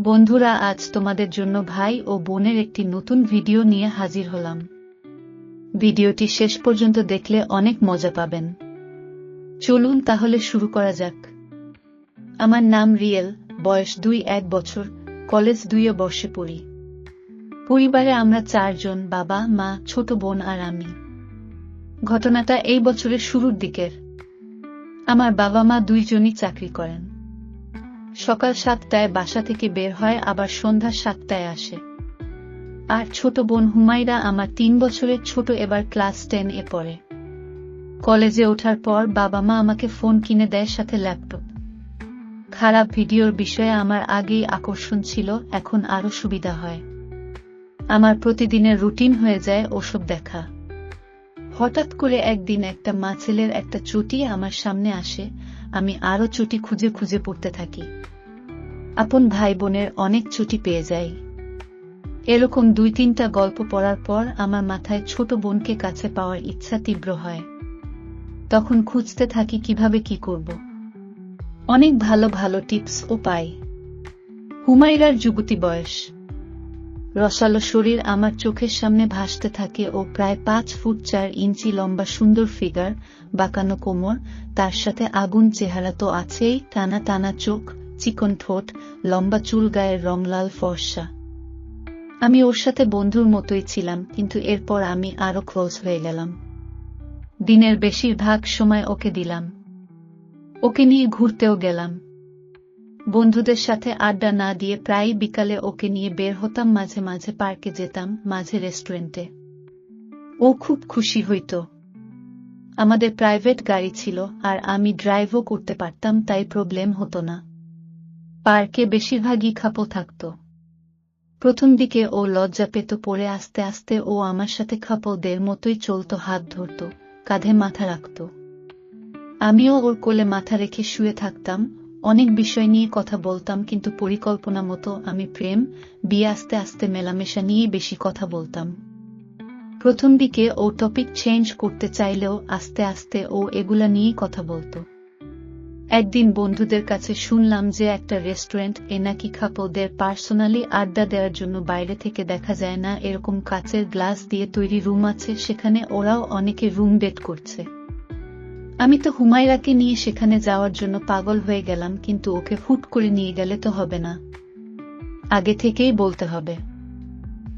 বন্ধুরা, আজ তোমাদের জন্য ভাই ও বোনের একটি নতুন ভিডিও নিয়ে হাজির হলাম। ভিডিওটি শেষ পর্যন্ত দেখলে অনেক মজা পাবেন। চলুন তাহলে শুরু করা যাক। আমার নাম রিয়েল, বয়স দুই, এক বছর, কলেজ দুইয়ে বর্ষে পড়ি। পরিবারে আমরা চারজন, বাবা, মা, ছোট বোন আর আমি। ঘটনাটা এই বছরের শুরুর দিকের। আমার বাবা মা দুইজনই চাকরি করেন। সকাল সাতটায় বাসা থেকে বের হয়, আবার সন্ধ্যা সাতটায় আসে। আর ছোট বোন হুমাইরা আমার তিন বছরের ছোট এবার ক্লাস টেন এ পড়ে। কলেজে ওঠার পর বাবা মা আমাকে ফোন কিনে দেয় সাথে ল্যাপটপ। খারাপ ভিডিওর বিষয়ে আমার আগেই আকর্ষণ ছিল, এখন আরও সুবিধা হয়। আমার প্রতিদিনের রুটিন হয়ে যায় ওসব দেখা। হঠাৎ করে একদিন একটা মা ছেলের একটা চুটি আমার সামনে আসে আমি আরও চুটি খুঁজে খুঁজে পড়তে থাকি। আপন ভাই বোনের অনেক ছুটি পেয়ে যাই। এরকম দুই তিনটা গল্প পড়ার পর আমার মাথায় ছোট বোনকে কাছে পাওয়ার ইচ্ছা তীব্র হয়। তখন খুঁজতে থাকি কীভাবে কি করব। অনেক ভালো ভালো টিপস ও পাই। হুমাইরার যুবতী বয়স। রসালো শরীর আমার চোখের সামনে ভাসতে থাকে ও প্রায় পাঁচ ফুট চার ইঞ্চি লম্বা সুন্দর ফিগার, বাঁকানো কোমর, তার সাথে আগুন চেহারা তো আছেই, টানা টানা চোখ, চিকন ঠোঁট, লম্বা চুল গায়ের রং লাল ফর্সা। আমি ওর সাথে বন্ধুর মতোই ছিলাম, কিন্তু এরপর আমি আরও ক্লোজ হয়ে গেলাম। দিনের বেশিরভাগ সময় ওকে দিলাম। ওকে নিয়ে ঘুরতেও গেলাম। বন্ধুদের সাথে আড্ডা না দিয়ে প্রায় বিকালে ওকে নিয়ে বের হতাম মাঝে মাঝে পার্কে যেতাম, মাঝে রেস্টুরেন্টে। ও খুব খুশি হইত। আমাদের প্রাইভেট গাড়ি ছিল আর আমি ড্রাইভও করতে পারতাম, তাই প্রবলেম হতো না। পার্কে বেশিরভাগই খাপো থাকত। প্রথম দিকে ও লজ্জা পেত পড়ে আস্তে আস্তে ও আমার সাথে খাপলদের মতোই চলত, হাত ধরত, কাঁধে মাথা রাখত। আমিও ওর কোলে মাথা রেখে শুয়ে থাকতাম অনেক বিষয় নিয়ে কথা বলতাম, কিন্তু পরিকল্পনা মতো আমি প্রেম, বিয়ে আস্তে আস্তে মেলামেশা নিয়ে বেশি কথা বলতাম। প্রথম দিকে ও টপিক চেঞ্জ করতে চাইলেও আস্তে আস্তে ও এগুলা নিয়েই কথা বলতো। একদিন বন্ধুদের কাছে শুনলাম যে একটা রেস্টুরেন্ট এ নাকি খাপলদের পার্সোনালি আড্ডা দেওয়ার জন্য বাইরে থেকে দেখা যায় না, এরকম কাচের গ্লাস দিয়ে তৈরি রুম আছে, সেখানে ওরাও অনেকে রুম ডেট করছে। আমি তো হুমায়রাকে নিয়ে সেখানে যাওয়ার জন্য পাগল হয়ে গেলাম, কিন্তু ওকে হুট করে নিয়ে গেলে তো হবে না। আগে থেকেই বলতে হবে।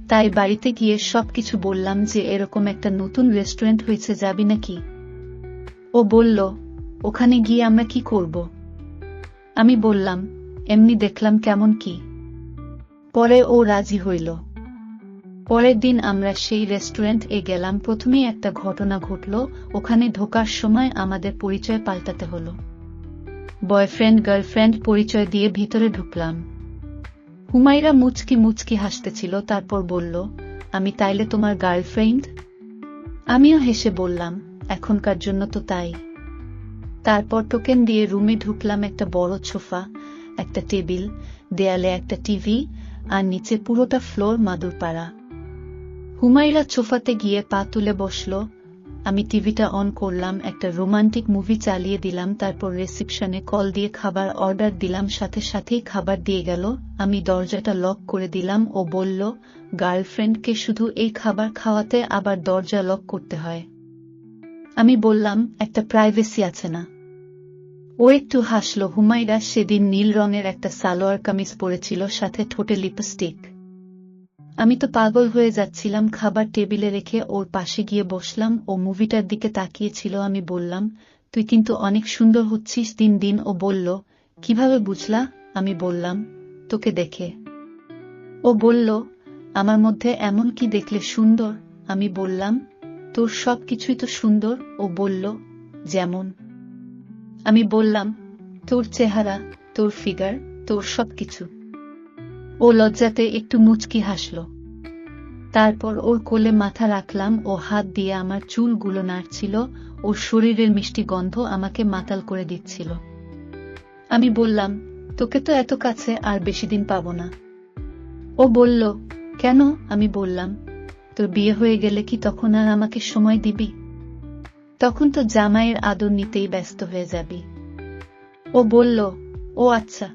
তাই বাড়িতে গিয়ে সবকিছু বললাম যে এরকম একটা নতুন রেস্টুরেন্ট হয়েছে যাবি নাকি? ও বলল, ওখানে গিয়ে আমরা কি করব? আমি বললাম, এমনি দেখলাম কেমন কি? পরে ও রাজি হইল। পরের দিন আমরা সেই রেস্টুরেন্ট এ গেলাম। প্রথমেই একটা ঘটনা ঘটল, ওখানে ঢোকার সময় আমাদের পরিচয় পাল্টাতে হলো। বয়ফ্রেন্ড, গার্লফ্রেন্ড পরিচয় দিয়ে ভিতরে ঢুকলাম। হুমাইরা মুচকি মুচকি হাসতেছিল, তারপর বলল, আমি তাইলে তোমার গার্লফ্রেন্ড? আমিও হেসে বললাম, এখনকার জন্য তো তাই। তারপর টোকেন দিয়ে রুমে ঢুকলাম একটা বড় সোফা একটা টেবিল, দেয়ালে একটা টিভি, আর নিচে পুরোটা ফ্লোর মাদুর পাড়া হুমাইরা সোফাতে গিয়ে পা তুলে বসল। আমি টিভিটা অন করলাম, একটা রোমান্টিক মুভি চালিয়ে দিলাম, তারপর রিসিপশনে কল দিয়ে খাবার অর্ডার দিলাম, সাথে সাথেই খাবার দিয়ে গেল। আমি দরজাটা লক করে দিলাম ও বলল, গার্লফ্রেন্ডকে শুধু এই খাবার খাওয়াতে আবার দরজা লক করতে হয়। আমি বললাম, একটা প্রাইভেসি আছে না। ও একটু হাসল। হুমাইরা সেদিন নীল রঙের একটা সালোয়ার কামিজ পরেছিল, সাথে ঠোঁটে লিপস্টিক। আমি তো পাগল হয়ে যাচ্ছিলাম, খাবার টেবিলে রেখে ওর পাশে গিয়ে বসলাম ও মুভিটার দিকে তাকিয়েছিল। আমি বললাম, তুই কিন্তু অনেক সুন্দর হচ্ছিস দিন দিন। ও বলল, কীভাবে বুঝলা? আমি বললাম, তোকে দেখে। ও বলল, আমার মধ্যে এমন কি দেখলে সুন্দর? আমি বললাম, তোর সব কিছুই তো সুন্দর। ও বলল, যেমন। আমি বললাম, তোর চেহারা, তোর ফিগার, তোর সবকিছু ও লজ্জাতে একটু মুচকি হাসল। তারপর ওর কোলে মাথা রাখলাম ও হাত দিয়ে আমার চুলগুলো নাড়ছিল, ওর শরীরের মিষ্টি গন্ধ আমাকে মাতাল করে দিচ্ছিল। আমি বললাম, তোকে তো এত কাছে আর বেশি দিন পাবো না। ও বলল, কেন? আমি বললাম, তোর বিয়ে হয়ে গেলে কি তখন আর আমাকে সময় দিবি? তখন তো জামাইয়ের আদর নিতেই ব্যস্ত হয়ে যাবি। ও বলল, ও আচ্ছা।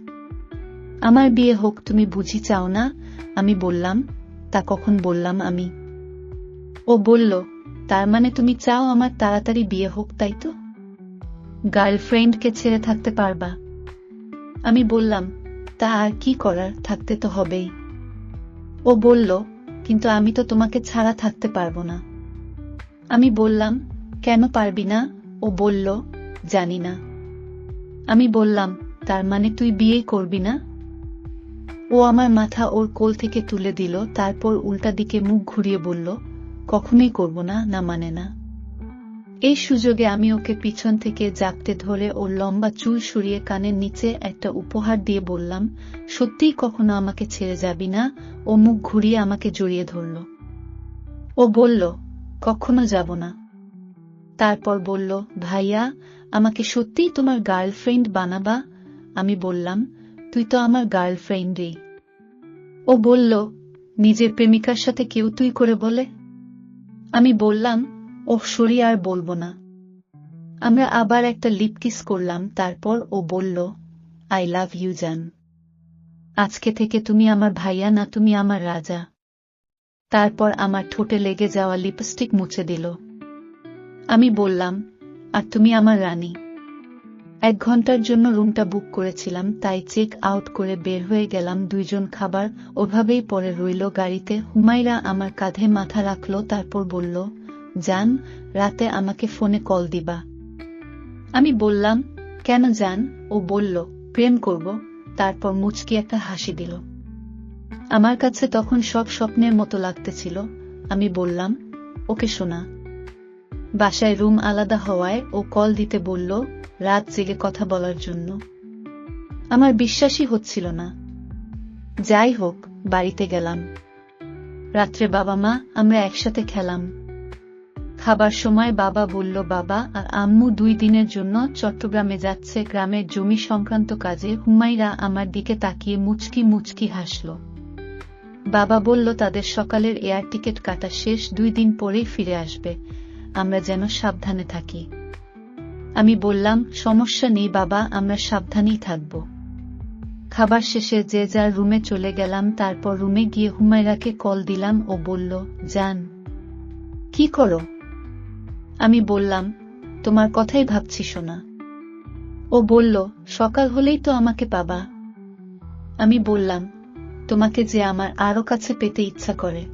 আমার বিয়ে হোক, তুমি বুঝি চাও না? আমি বললাম তা কখন বললাম আমি? ও বলল, তার মানে তুমি চাও আমার তাড়াতাড়ি বিয়ে হোক, তাই তো? গার্লফ্রেন্ডকে ছেড়ে থাকতে পারবা। আমি বললাম, তা আর কি করার, থাকতে তো হবেই। ও বলল, কিন্তু আমি তো তোমাকে ছাড়া থাকতে পারব না। আমি বললাম, কেন পারবি না? ও বলল, জানি না। আমি বললাম, তার মানে তুই বিয়ে করবি না? ও আমার মাথা ওর কোল থেকে তুলে দিল, তারপর উল্টা দিকে মুখ ঘুরিয়ে বলল, কখনোই করব না না মানে না। এই সুযোগে আমি ওকে পিছন থেকে জাপটে ধরে ওর লম্বা চুল সরিয়ে কানের নিচে একটা উপহার দিয়ে বললাম, সত্যিই কখনো আমাকে ছেড়ে যাবি না? ও মুখ ঘুরিয়ে আমাকে জড়িয়ে ধরল। ও বলল, কখনো যাব না। তারপর বলল, ভাইয়া, আমাকে সত্যিই তোমার গার্লফ্রেন্ড বানাবা? আমি বললাম তুই তো আমার গার্লফ্রেন্ডই। ও বলল, নিজের প্রেমিকার সাথে কেউ তুই করে বলে? আমি বললাম ও সরি, আর বলব না। আমরা আবার একটা লিপকিস করলাম, তারপর ও বলল আই লাভ ইউ জান। আজকে থেকে তুমি আমার ভাইয়া না, তুমি আমার রাজা। তারপর আমার ঠোঁটে লেগে যাওয়া লিপস্টিক মুছে দিল। আমি বললাম, আর তুমি আমার রানী। এক ঘণ্টার জন্য রুমটা বুক করেছিলাম, তাই চেক আউট করে বের হয়ে গেলাম দুইজন খাবার, ওভাবেই পরে রইল গাড়িতে। হুমাইরা আমার কাঁধে মাথা রাখল, তারপর বলল যান রাতে আমাকে ফোনে কল দিবা। আমি বললাম, কেন যান ও বলল, প্রেম করব। তারপর মুচকি একটা হাসি দিল। আমার কাছে তখন সব স্বপ্নের মতো লাগতেছিল। আমি বললাম, ওকে শোনা বাসায় রুম আলাদা হওয়ায় ও কল দিতে বলল রাত জেগে কথা বলার জন্য। আমার বিশ্বাসই হচ্ছিল না। যাই হোক, বাড়িতে গেলাম। রাত্রে বাবা মা, আমরা একসাথে খেলাম। খাবার সময় বাবা বলল, বাবা আর আম্মু দুই দিনের জন্য চট্টগ্রামে যাচ্ছে। গ্রামের জমি সংক্রান্ত কাজে হুমাইরা আমার দিকে তাকিয়ে মুচকি মুচকি হাসল। বাবা বলল, তাদের সকালের এয়ার টিকিট কাটা শেষ। দুই দিন পরেই ফিরে আসবে। আমরা যেন সাবধানে থাকি। আমি বললাম, সমস্যা নেই বাবা, আমরা সাবধানেই থাকব। খাবার শেষে যে যার রুমে চলে গেলাম, তারপর রুমে গিয়ে হুমায়রাকে কল দিলাম, ও বলল যান কি করো? আমি বললাম, তোমার কথাই ভাবছি শোনা ও বলল, সকাল হলেই তো আমাকে পাবা। আমি বললাম, তোমাকে যে আমার আরও কাছে পেতে ইচ্ছা করে।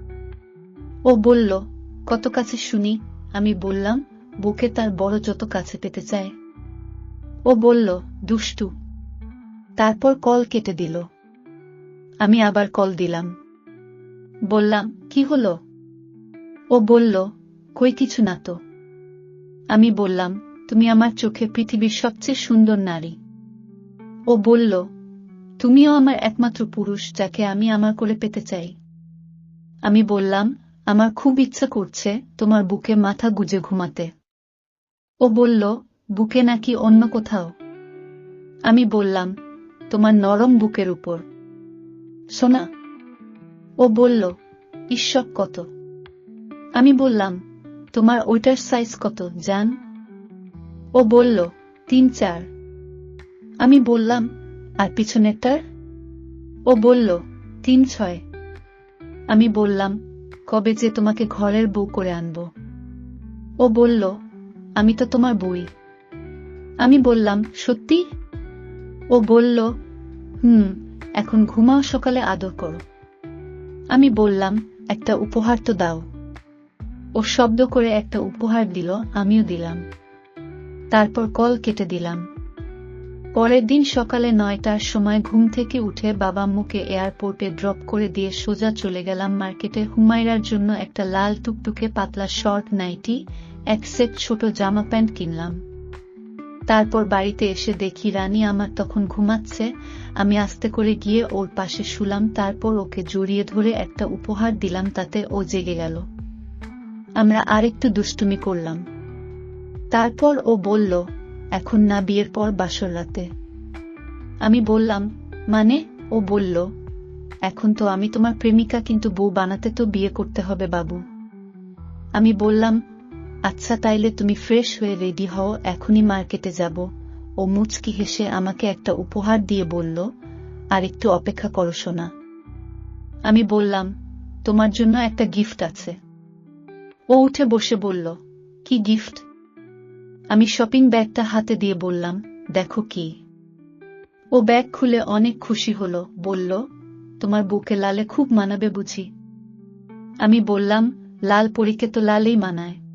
ও বলল, কত কাছে শুনি? আমি বললাম বুকে তার বড় যত কাছে পেতে চায়। ও বলল, দুষ্টু। তারপর কল কেটে দিল। আমি আবার কল দিলাম। বললাম, কি হলো? ও বলল, কই কিছু না তো। আমি বললাম, তুমি আমার চোখে পৃথিবীর সবচেয়ে সুন্দর নারী। ও বলল, তুমিও আমার একমাত্র পুরুষ যাকে আমি আমার করে পেতে চাই। আমি বললাম, আমার খুব ইচ্ছা করছে তোমার বুকে মাথা গুজে ঘুমাতে। ও বলল, বুকে নাকি অন্য কোথাও? আমি বললাম, তোমার নরম বুকের উপর। সোনা? ও বলল, ঈশ্বর কত? আমি বললাম, তোমার ওইটার সাইজ কত, জান? ও বলল, তিন চার। আমি বললাম, আর পিছনেরটার? ও বলল, তিন ছয়। আমি বললাম, কবে যে তোমাকে ঘরের বউ করে আনব? ও বলল আমি তো তোমার বই। আমি বললাম, সত্যি? ও বলল, হুম, এখন ঘুমাও, সকালে আদর করো। আমি বললাম, একটা উপহার তো দাও। ও শব্দ করে একটা উপহার দিল, আমিও দিলাম। তারপর কল কেটে দিলাম। পরের দিন সকালে নয়টার সময় ঘুম থেকে উঠে বাবা মুকে এয়ারপোর্টে ড্রপ করে দিয়ে সোজা চলে গেলাম মার্কেটে হুমায়রার জন্য একটা লাল টুকটুকে পাতলা শর্ট নাইটি এক সেট ছোট জামা প্যান্ট কিনলাম। তারপর বাড়িতে এসে দেখি রানী আমার তখন ঘুমাচ্ছে। আমি আস্তে করে গিয়ে ওর পাশে শুলাম, তারপর ওকে জড়িয়ে ধরে একটা উপহার দিলাম, তাতে ও জেগে গেল। আমরা আরেকটু দুষ্টুমি করলাম। তারপর ও বলল, এখন না, বিয়ের পর বাসর রাতে। আমি বললাম মানে? ও বলল, এখন তো আমি তোমার প্রেমিকা, কিন্তু বউ বানাতে তো বিয়ে করতে হবে বাবু। আমি বললাম আচ্ছা তাইলে তুমি ফ্রেশ হয়ে রেডি হও, এখনই মার্কেটে যাব। ও মুচকি হেসে আমাকে একটা উপহার দিয়ে বলল, আর একটু অপেক্ষা করো, সোনা। আমি বললাম, তোমার জন্য একটা গিফট আছে। ও উঠে বসে বলল, কি গিফট? আমি শপিং ব্যাগটা হাতে দিয়ে বললাম, দেখো কি। ও ব্যাগ খুলে অনেক খুশি হলো, বলল, তোমার বুকে লালে খুব মানাবে বুঝি। আমি বললাম, লাল পরীকে তো লালেই মানায়।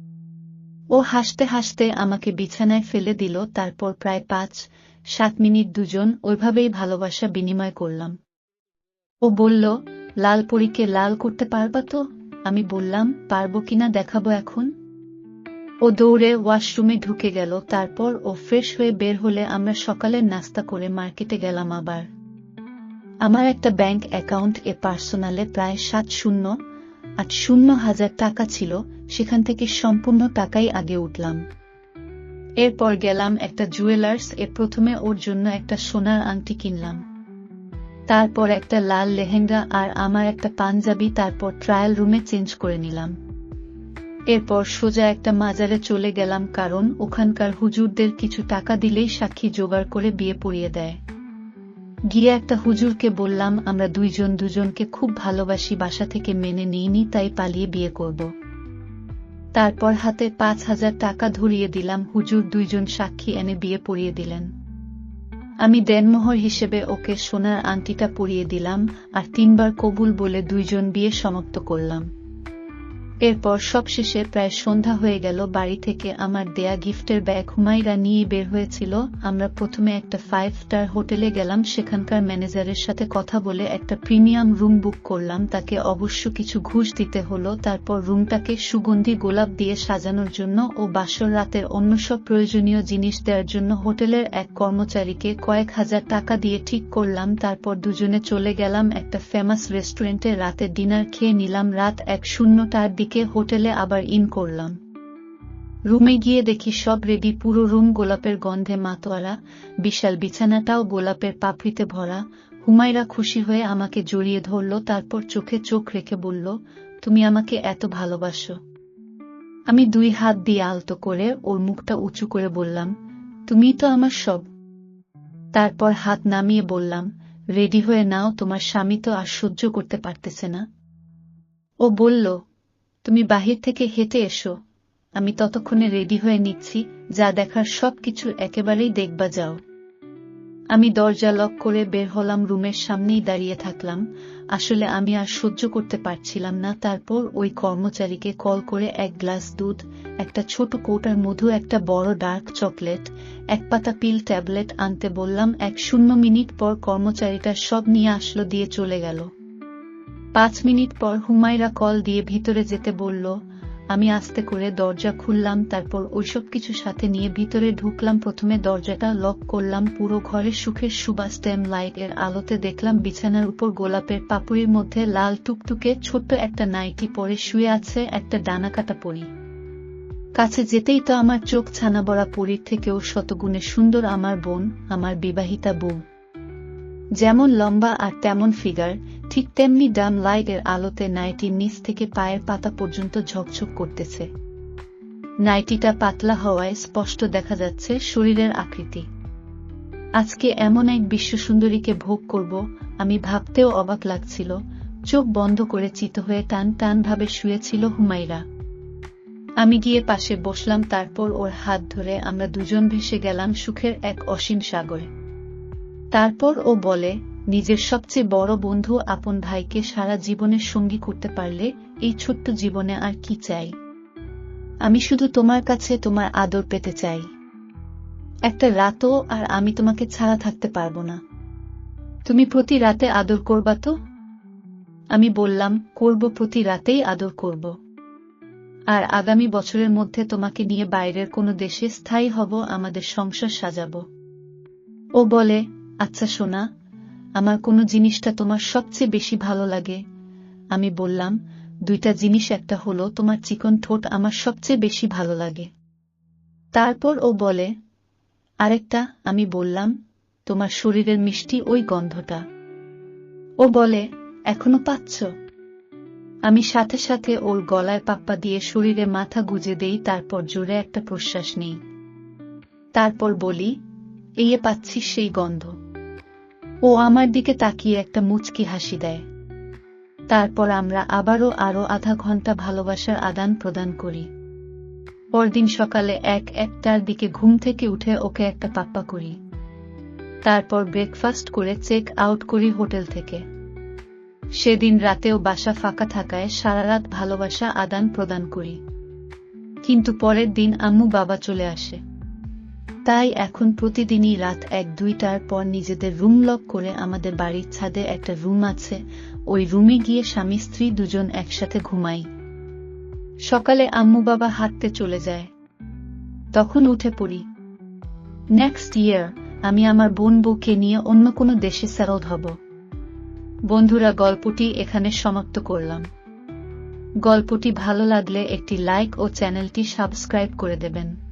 ও হাসতে হাসতে আমাকে বিছানায় ফেলে দিল, তারপর প্রায় পাঁচ, সাত মিনিট দুজন ওইভাবেই ভালোবাসা বিনিময় করলাম। ও বলল, লাল পরীকে লাল করতে পারবা তো? আমি বললাম, পারব কিনা দেখাবো এখন? ও দৌড়ে ওয়াশরুমে ঢুকে গেল, তারপর ও ফ্রেশ হয়ে বের হলে আমরা সকালের নাস্তা করে মার্কেটে গেলাম আবার। আমার একটা ব্যাংক অ্যাকাউন্ট এ পার্সোনালে প্রায় সাত শূন্য, আট শূন্য হাজার টাকা ছিল সেখান থেকে সম্পূর্ণ টাকাই আগে উঠলাম। এরপর গেলাম একটা জুয়েলার্স এ প্রথমে ওর জন্য একটা সোনার আংটি কিনলাম। তারপর একটা লাল লেহেঙ্গা আর আমার একটা পাঞ্জাবি, তারপর ট্রায়াল রুমে চেঞ্জ করে নিলাম। এরপর সোজা একটা মাজারে চলে গেলাম, কারণ ওখানকার হুজুরদের কিছু টাকা দিলেই সাক্ষী জোগাড় করে বিয়ে পড়িয়ে দেয়। গিয়ে একটা হুজুরকে বললাম, আমরা দুইজন দুজনকে খুব ভালোবাসি, বাসা থেকে মেনে নিইনি, তাই পালিয়ে বিয়ে করব। তারপর হাতে পাঁচ হাজার টাকা ধরিয়ে দিলাম, হুজুর দুইজন সাক্ষী এনে বিয়ে পড়িয়ে দিলেন। আমি দেনমোহর হিসেবে ওকে সোনার আংটিটা পরিয়ে দিলাম, আর তিনবার কবুল বলে দুইজন বিয়ে সমাপ্ত করলাম। এরপর সবশেষে প্রায় সন্ধ্যা হয়ে গেল, বাড়ি থেকে আমার দেয়া গিফটের ব্যাগ হুমাইরা নিয়ে বের হয়েছিল। আমরা প্রথমে একটা ফাইভ স্টার হোটেলে গেলাম, সেখানকার ম্যানেজারের সাথে কথা বলে একটা প্রিমিয়াম রুম বুক করলাম। তাকে অবশ্য কিছু ঘুষ দিতে হলো, তারপর রুমটাকে সুগন্ধি গোলাপ দিয়ে সাজানোর জন্য ও বাসর রাতের অন্য সব প্রয়োজনীয় জিনিস দেওয়ার জন্য হোটেলের এক কর্মচারীকে কয়েক হাজার টাকা দিয়ে ঠিক করলাম। তারপর দুজনে চলে গেলাম একটা ফেমাস রেস্টুরেন্টে রাতে ডিনার খেয়ে নিলাম, রাত এক শূন্যটার দিকে। হোটেলে আবার ইন করলাম। রুমে গিয়ে দেখি সব রেডি, পুরো রুম গোলাপের গন্ধে মাতোয়ারা, বিশাল বিছানাটাও গোলাপের পাপড়িতে ভরা। হুমায়রা খুশি হয়ে আমাকে জড়িয়ে ধরল, তারপর চোখে চোখ রেখে বলল, তুমি আমাকে এত ভালোবাসো। আমি দুই হাত দিয়ে আলতো করে ওর মুখটা উঁচু করে বললাম, তুমি তো আমার সব। তারপর হাত নামিয়ে বললাম, রেডি হয়ে নাও, তোমার স্বামী তো আর সহ্য করতে পারতেছে না। ও বলল তুমি বাহির থেকে হেঁটে এসো। আমি ততক্ষণে রেডি হয়ে নিচ্ছি, যা দেখার সব কিছু একেবারেই দেখবা যাও। আমি দরজা লক করে বের হলাম রুমের সামনেই দাঁড়িয়ে থাকলাম। আসলে আমি আর সহ্য করতে পারছিলাম না, তারপর ওই কর্মচারীকে কল করে এক গ্লাস দুধ, একটা ছোট কৌটার মধু, একটা বড় ডার্ক চকলেট, এক পাতা পিল ট্যাবলেট আনতে বললাম। এক শূন্য মিনিট পর কর্মচারীটা সব নিয়ে আসলো, দিয়ে চলে গেল। পাঁচ মিনিট পর হুমায়রা কল দিয়ে ভিতরে যেতে বলল, আমি আস্তে করে দরজা খুললাম, তারপর ওইসব কিছু সাথে নিয়ে ভিতরে ঢুকলাম। প্রথমে দরজাটা লক করলাম, পুরো ঘরে সুখের সুবাস স্টেম লাইটের আলোতে দেখলাম বিছানার উপর গোলাপের পাপুড়ির মধ্যে লাল টুকটুকে ছোট্ট একটা নাইটি পরে শুয়ে আছে একটা ডানা কাটা পরি। কাছে যেতেই তো আমার চোখ ছানা বড়া পরীর থেকেও শতগুণে সুন্দর আমার বোন, আমার বিবাহিতা বোন যেমন লম্বা আর তেমন ফিগার ঠিক তেমনি ডাম লাইটের আলোতে নাইটির নিচ থেকে পায়ের পাতা পর্যন্ত ঝকঝক করতেছে। নাইটিটা পাতলা হওয়ায় স্পষ্ট দেখা যাচ্ছে শরীরের আকৃতি। আজকে এমন এক বিশ্বসুন্দরীকে ভোগ করব, আমি ভাবতেও অবাক লাগছিল, চোখ বন্ধ করে চিত হয়ে টান টান ভাবে শুয়েছিল হুমাইরা আমি গিয়ে পাশে বসলাম, তারপর ওর হাত ধরে আমরা দুজন ভেসে গেলাম সুখের এক অসীম সাগরে। তারপর ও বলে নিজের সবচেয়ে বড় বন্ধু আপন ভাইকে সারা জীবনের সঙ্গী করতে পারলে এই ছোট্ট জীবনে আর কি চাই? আমি শুধু তোমার কাছে তোমার আদর পেতে চাই। একটা রাতও আর আমি তোমাকে ছাড়া থাকতে পারব না। তুমি প্রতি রাতে আদর করবা তো? আমি বললাম, করব প্রতি রাতেই আদর করব। আর আগামী বছরের মধ্যে তোমাকে নিয়ে বাইরের কোনো দেশে স্থায়ী হব, আমাদের সংসার সাজাবো। ও বলে আচ্ছা সোনা আমার কোনো জিনিসটা তোমার সবচেয়ে বেশি ভালো লাগে। আমি বললাম, দুইটা জিনিস, একটা হলো তোমার চিকন ঠোঁট আমার সবচেয়ে বেশি ভালো লাগে। তারপর ও বলে, আরেকটা, আমি বললাম, তোমার শরীরের মিষ্টি ওই গন্ধটা। ও বলে, এখনও পাচ্ছ? আমি সাথে সাথে ওর গলায় পাপ্পা দিয়ে শরীরে মাথা গুজে দেই, তারপর জোরে একটা প্রশ্বাস নেই। তারপর বলি, এই পাচ্ছি সেই গন্ধ। ও আমার দিকে তাকিয়ে একটা মুচকি হাসি দেয়। তারপর আমরা আবারও আরও আধা ঘণ্টা ভালোবাসার আদান প্রদান করি। পরদিন সকালে এক একটার দিকে ঘুম থেকে উঠে ওকে একটা পাপ্পা করি। তারপর ব্রেকফাস্ট করে চেক আউট করি হোটেল থেকে। সেদিন রাতেও বাসা ফাঁকা থাকায় সারা রাত ভালোবাসা আদান প্রদান করি। কিন্তু পরের দিন আম্মু বাবা চলে আসে। তাই এখন প্রতিদিনই রাত এক, দুইটার পর নিজেদের রুম লক করে আমাদের বাড়ির ছাদে একটা রুম আছে। ওই রুমে গিয়ে স্বামী, স্ত্রী দুজন একসাথে ঘুমাই। সকালে আম্মু বাবা হাঁটতে চলে যায়। তখন উঠে পড়ি। নেক্সট ইয়ার আমি আমার বোন বউকে নিয়ে অন্য কোনো দেশে সেটলড হব। বন্ধুরা, গল্পটি এখানে সমাপ্ত করলাম। গল্পটি ভালো লাগলে একটি লাইক ও চ্যানেলটি সাবস্ক্রাইব করে দেবেন।